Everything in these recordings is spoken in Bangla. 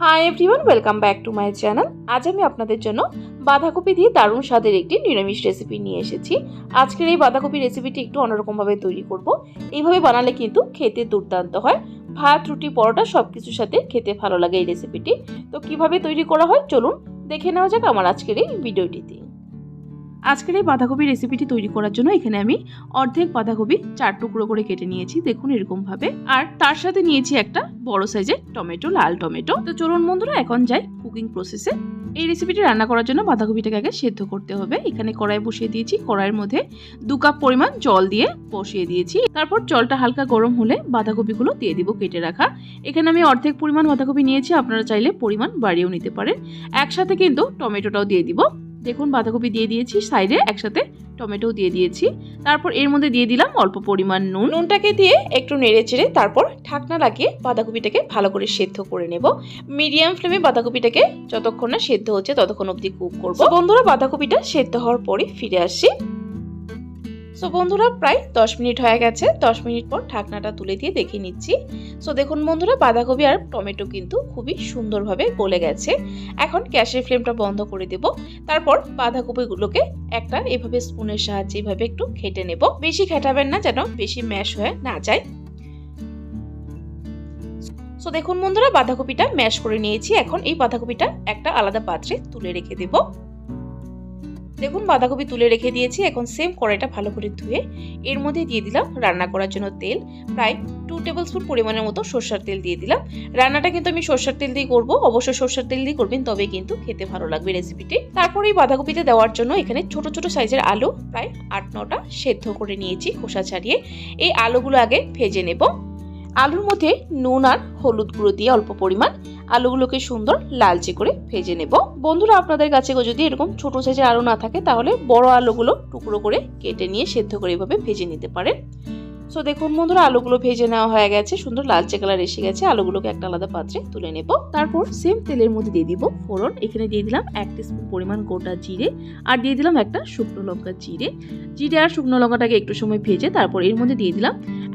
Hi everyone welcome back to my channel আজ আমি আপনাদের জন্য বাঁধাকপি দিয়ে দারুণ স্বাদের একটি নিরামিষ রেসিপি নিয়ে এসেছি। আজকের এই বাঁধাকপি রেসিপিটি একটু অন্যরকমভাবে তৈরি করব। এইভাবে বানালে কিন্তু খেতে দুর্দান্ত হয়। ভাত, রুটি, পরোটা সব কিছুর সাথে খেতে ভালো লাগে এই রেসিপিটি তো কীভাবে তৈরি করা হয় চলুন দেখে নেওয়া যাক আমার আজকের এই ভিডিওটিতে আজকের এই বাঁধাকপি রেসিপিটি তৈরি করার জন্য এখানে আমি অর্ধেক বাঁধাকপি চার টুকরো করে কেটে নিয়েছি, দেখুন এরকম ভাবে আর তার সাথে নিয়েছি একটা বড় সাইজের টমেটো, লাল টমেটো। তো চলুন বন্ধুরা, এখন যাই কুকিং প্রসেসে এই রেসিপিটি রান্না করার জন্য বাঁধাকপিটাকে আগে সেদ্ধ করতে হবে। এখানে কড়াই বসিয়ে দিয়েছি, কড়াইয়ের মধ্যে দু কাপ পরিমাণ জল দিয়ে বসিয়ে দিয়েছি। তারপর জলটা হালকা গরম হলে বাঁধাকপিগুলো দিয়ে দিব কেটে রাখা। এখানে আমি অর্ধেক পরিমাণ বাঁধাকপি নিয়েছি, আপনারা চাইলে পরিমাণ বাড়িয়েও নিতে পারেন। একসাথে কিন্তু টমেটোটাও দিয়ে দিব। দেখুন বাঁধাকপি দিয়ে দিয়েছি, সাইডে একসাথে টমেটো দিয়ে দিয়েছি। তারপর এর মধ্যে দিয়ে দিলাম অল্প পরিমাণ নুন। নুনটাকে দিয়ে একটু নেড়ে চেড়ে তারপর ঠাকনা লাগিয়ে বাঁধাকপিটাকে ভালো করে সেদ্ধ করে নেব। মিডিয়াম ফ্লেমে বাঁধাকপিটাকে যতক্ষণ না সেদ্ধ হচ্ছে ততক্ষণ অবধি কুক করব। বন্ধুরা, বাঁধাকপিটা সেদ্ধ হওয়ার পরে ফিরে আসছি। সো বন্ধুরা, প্রায় দশ মিনিট হয়ে গেছে। দশ মিনিট পর ঢাকনাটা তুলে দিয়ে দেখে নিচ্ছি। সো দেখুন বন্ধুরা, বাঁধাকপি আর টমেটো কিন্তু খুবই সুন্দরভাবে গলে গেছে। এখন গ্যাসের ফ্লেমটা বন্ধ করে দেব। তারপর বাঁধাকপিগুলোকে একটা এভাবে স্পুনের সাহায্যে এভাবে একটু খেটে নেব। বেশি খেটাবেন না, যেন বেশি ম্যাশ হয়ে না যায়। সো দেখুন বন্ধুরা, বাঁধাকপিটা ম্যাশ করে নিয়েছি। এখন এই বাঁধাকপিটা একটা আলাদা পাত্রে তুলে রেখে দেব। দেখুন, বাঁধাকপি তুলে রেখে দিয়েছি। এখন সেম কড়াইটা ভালো করে ধুয়ে এর মধ্যে দিয়ে দিলাম রান্না করার জন্য তেল। প্রায় টু টেবিল স্পুন পরিমাণের মতো সর্ষার তেল দিয়ে দিলাম। রান্নাটা কিন্তু আমি সর্ষার তেল দিয়ে করব। অবশ্যই সর্ষার তেল দিয়ে করবেন, তবে কিন্তু খেতে ভালো লাগবে রেসিপিটি তারপরে এই বাঁধাকপিতে দেওয়ার জন্য এখানে ছোট ছোট সাইজের আলু প্রায় আট নটা সেদ্ধ করে নিয়েছি খোসা ছাড়িয়ে। এই আলুগুলো আগে ভেজে নেব। আলুর মধ্যে নুন আর হলুদ গুঁড়ো দিয়ে অল্প পরিমাণ আলুগুলোকে সুন্দর লালচে করে ভেজে নেব। বন্ধুরা, আপনাদের কাছে যদি এরকম ছোট সাইজের আলু না থাকে, তাহলে বড় আলুগুলো টুকরো করে কেটে নিয়ে সেদ্ধ করে এভাবে ভেজে নিতে পারেন। সো দেখুন বন্ধুরা, আলুগুলো ভেজে নেওয়া হয়ে গেছে। সুন্দর লালচে কালার এসে গেছে। আলুগুলোকে একটা আলাদা পাত্রে তুলে নেব। তারপর সেম তেলের মধ্যে দিয়ে দিব ফোড়ন। এখানে দিয়ে দিলাম এক স্পুন পরিমাণ গোটা জিরে আর দিয়ে দিলাম একটা শুকনো লঙ্কা জিরে। জিরে আর শুকনো লঙ্কাটাকে একটু সময় ভেজে তারপর এর মধ্যে দিয়ে দিলাম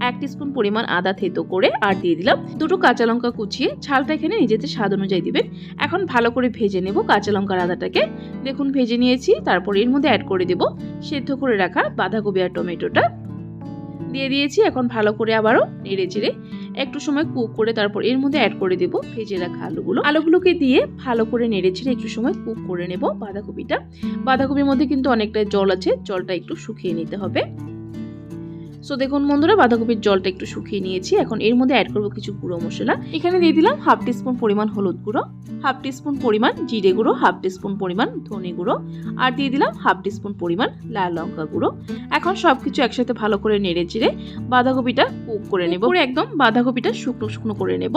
এক স্পুন পরিমাণ আদা থেতো করে আর দিয়ে দিলাম দুটো কাঁচা লঙ্কা কুচিয়ে। ঝালটা এখানে নিজেদের স্বাদ অনুযায়ী দিবেন। এখন ভালো করে ভেজে নেব কাঁচা লঙ্কার আদাটাকে। দেখুন ভেজে নিয়েছি। তারপর এর মধ্যে অ্যাড করে দেব। সেদ্ধ করে রাখা বাঁধাকপি আর টমেটোটা। দিয়ে দিয়েছি, এখন ভালো করে আবারও নেড়ে চেড়ে একটু সময় কুক করে তারপর এর মধ্যে অ্যাড করে দেবো ভেজে রাখা আলুগুলো। আলুগুলোকে দিয়ে ভালো করে নেড়ে ছেড়ে একটু সময় কুক করে নেব বাঁধাকপিটা। বাঁধাকপির মধ্যে কিন্তু অনেকটা জল আছে, জলটা একটু শুকিয়ে নিতে হবে। সো দেখুন বন্ধুরা বাঁধাকপির জলটা একটু শুকিয়ে নিয়েছি। এখন এর মধ্যে অ্যাড করব কিছু গুঁড়ো মশলা। এখানে দিয়ে দিলাম হাফ টিস্পুন পরিমাণ হলুদ গুঁড়ো হাফ টিস্পুন পরিমাণ জিরে গুঁড়ো হাফ টিস্পুন পরিমাণ ধনে গুঁড়ো আর দিয়ে দিলাম হাফ টিস্পুন পরিমাণ লাল লঙ্কা গুঁড়ো। এখন সব কিছু একসাথে ভালো করে নেড়ে চিড়ে বাঁধাকপিটা কুক করে নেব। একদম বাঁধাকপিটা শুকনো শুকনো করে নেব।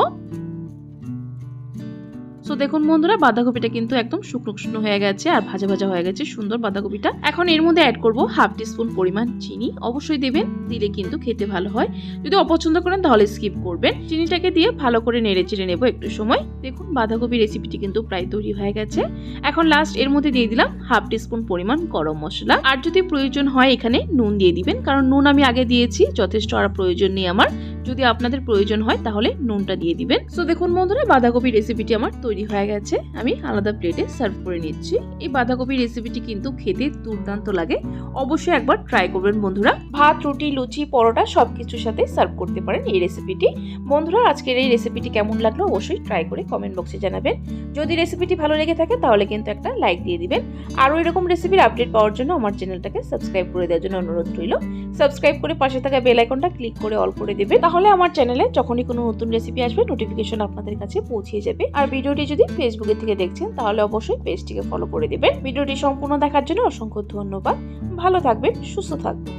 সো দেখুন বন্ধুরা, বাঁধাকপিটা কিন্তু একদম শুকনো শুকনো হয়ে গেছে আর ভাজা ভাজা হয়ে গেছে, সুন্দর বাঁধাকপিটা। এখন এর মধ্যে অ্যাড করব হাফ টিস্পুন পরিমাণ চিনি। অবশ্যই দেবেন, দিলে কিন্তু খেতে ভালো হয়। যদি অপছন্দ করেন তাহলে স্কিপ করবেন। চিনিটাকে দিয়ে ভালো করে নেড়ে চেড়ে নেব একটু সময়। দেখুন, বাঁধাকপি রেসিপিটি কিন্তু প্রায় তৈরি হয়ে গেছে। এখন লাস্ট এর মধ্যে দিয়ে দিলাম হাফ টিস্পুন পরিমাণ গরম মশলা। আর যদি প্রয়োজন হয় এখানে নুন দিয়ে দিবেন। কারণ নুন আমি আগে দিয়েছি, যথেষ্ট আর প্রয়োজন নেই আমার। যদি আপনাদের প্রয়োজন হয়, তাহলে নুনটা দিয়ে দিবেন। সো দেখুন বন্ধুরা বাঁধাকপি রেসিপিটি আমার তৈরি হয়ে গেছে। আমি আলাদা প্লেটে সার্ভ করে নিচ্ছি। এই বাঁধাকপি রেসিপিটি কিন্তু খেতে দুর্দান্ত লাগে। অবশ্যই একবার ট্রাই করবেন বন্ধুরা। ভাত, রুটি, লুচি, পরোটা সব কিছুর সাথে সার্ভ করতে পারেন এই রেসিপিটি বন্ধুরা, আজকের এই রেসিপিটি কেমন লাগল অবশ্যই ট্রাই করে কমেন্ট বক্সে জানাবেন। যদি রেসিপিটি ভালো লেগে থাকে, তাহলে কিন্তু একটা লাইক দিয়ে দিবেন। আরও এরকম রেসিপির আপডেট পাওয়ার জন্য আমার চ্যানেলটাকে সাবস্ক্রাইব করে দেওয়ার জন্য অনুরোধ রইল। সাবস্ক্রাইব করে পাশে থাকা বেল আইকনটা ক্লিক করে অল করে দেবে তাহলে আমার চ্যানেলে যখনই কোনো নতুন রেসিপি আসবে নোটিফিকেশন আপনাদের কাছে পৌঁছে যাবে। আর ভিডিওটি যদি ফেসবুকে থেকে দেখছেন, তাহলে অবশ্যই পেজটিকে ফলো করে দেবেন। ভিডিওটি সম্পূর্ণ দেখার জন্য অসংখ্য ধন্যবাদ। ভালো থাকবেন, সুস্থ থাকবেন।